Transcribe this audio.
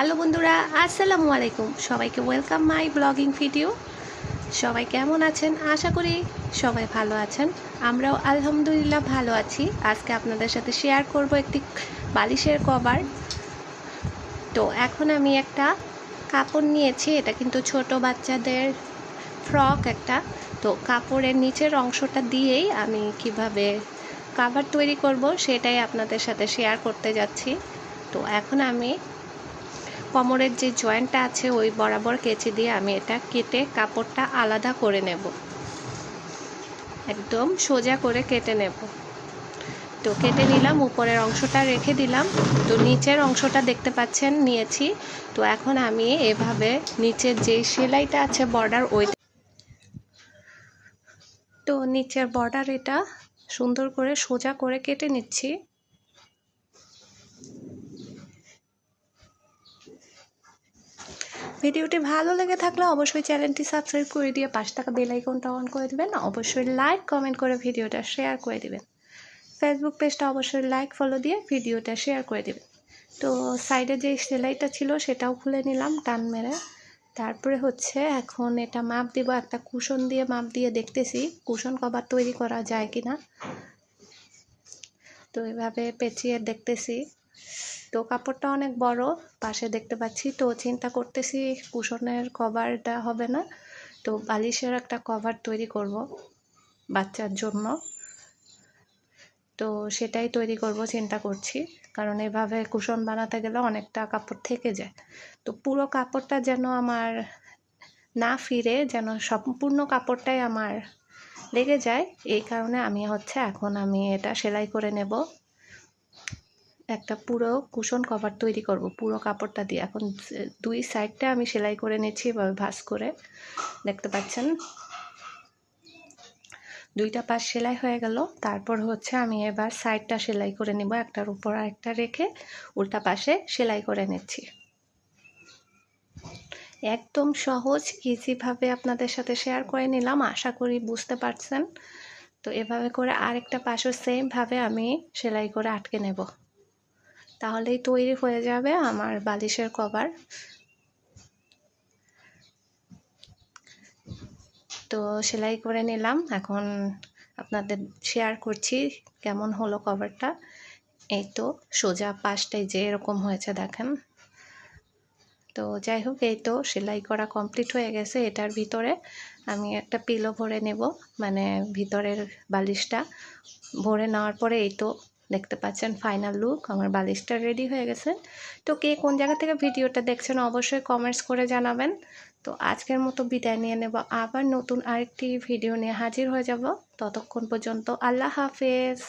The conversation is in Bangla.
হ্যালো বন্ধুরা, আসসালামু আলাইকুম। সবাইকে ওয়েলকাম মাই ব্লগিং ভিডিও সবাই কেমন আছেন? আশা করি সবাই ভালো আছেন। আমরাও আলহামদুলিল্লাহ ভালো আছি। আজকে আপনাদের সাথে শেয়ার করব একটি বালিশের কভার তো এখন আমি একটা কাপড় নিয়েছি। এটা কিন্তু ছোট বাচ্চাদের ফ্রক একটা। তো কাপড়ের নিচের অংশটা দিয়েই আমি কীভাবে কাভার তৈরি করব, সেটাই আপনাদের সাথে শেয়ার করতে যাচ্ছি। তো এখন আমি কোমরের যে জয়েন্টটা আছে, ওই বরাবর কেচি দিয়ে আমি এটা কেটে কাপড়টা আলাদা করে নেব। একদম সোজা করে কেটে নেব। তো কেটে নিলাম, উপরের অংশটা রেখে দিলাম। তো নিচের অংশটা দেখতে পাচ্ছেন, নিয়েছি। তো এখন আমি এভাবে নিচের যে সেলাইটা আছে বর্ডার ওই তো নিচের বর্ডার এটা সুন্দর করে সোজা করে কেটে নিচ্ছি। ভিডিওটি ভালো লেগে থাকলে অবশ্যই চ্যানেলটি সাবস্ক্রাইব করে দিয়ে পাঁচ টাকা বেল আইকনটা অন করে দেবেন। অবশ্যই লাইক কমেন্ট করে ভিডিওটা শেয়ার করে দেবেন। ফেসবুক পেজটা অবশ্যই লাইক ফলো দিয়ে ভিডিওটা শেয়ার করে দেবেন। তো সাইডে যে সেলাইটা ছিল সেটাও খুলে নিলাম টান মেরে। তারপরে হচ্ছে এখন এটা মাপ দিব, একটা কুশন দিয়ে মাপ দিয়ে দেখতেছি কুশন কভার তৈরি করা যায় কি না তো এভাবে পেঁচিয়ে দেখতেছি। তো কাপড়টা অনেক বড়, পাশে দেখতে পাচ্ছি। তো চিন্তা করতেছি কুশনের কভারটা হবে না, তো বালিশের একটা কভার তৈরি করব বাচ্চার জন্য। তো সেটাই তৈরি করব, চিন্তা করছি। কারণ এভাবে কুশন বানাতে গেলে অনেকটা কাপড় থেকে যায়। তো পুরো কাপড়টা যেন আমার না ফিরে, যেন সম্পূর্ণ কাপড়টাই আমার লেগে যায়, এই কারণে আমি হচ্ছে এখন আমি এটা সেলাই করে নেব। একটা পুরো কুশন কভার তৈরি করব, পুরো কাপড়টা দিয়ে। এখন দুই সাইডটা আমি সেলাই করে নিচ্ছি এভাবে ভাঁজ করে। দেখতে পাচ্ছেন? দুইটা পাশ সেলাই হয়ে গেল। তারপর হচ্ছে আমি এবার সাইডটা সেলাই করে নিব, একটার উপর আরেকটা রেখে উল্টা পাশে সেলাই করে নিচ্ছি। একদম সহজ ইজিভাবে আপনাদের সাথে শেয়ার করে নিলাম, আশা করি বুঝতে পারছেন। তো এভাবে করে আরেকটা পাশও সেমভাবে আমি সেলাই করে আটকে নেব। তাহলেই তৈরি হয়ে যাবে আমার বালিশের কভার। তো সেলাই করে নিলাম। এখন আপনাদের শেয়ার করছি কেমন হলো কভারটা। এই তো সোজা পাশটাই যে এরকম হয়েছে দেখেন। তো যাই হোক, এই তো সেলাই করা কমপ্লিট হয়ে গেছে এটার ভিতরে। আমি একটা পিলো ভরে নেব মানে ভিতরের বালিশটা ভরে নেওয়ার পরে এই তো দেখতে পাচ্ছেন ফাইনাল লুক আমার বালিশটা রেডি হয়ে গেছে। তো কে কোন জায়গা থেকে ভিডিওটা দেখছেন অবশ্যই কমেন্টস করে জানাবেন। তো আজকের মতো বিদায় নিয়ে নেব, আবার নতুন আরেকটি ভিডিও নিয়ে হাজির হয়ে যাব। ততক্ষণ পর্যন্ত আল্লাহ হাফেজ।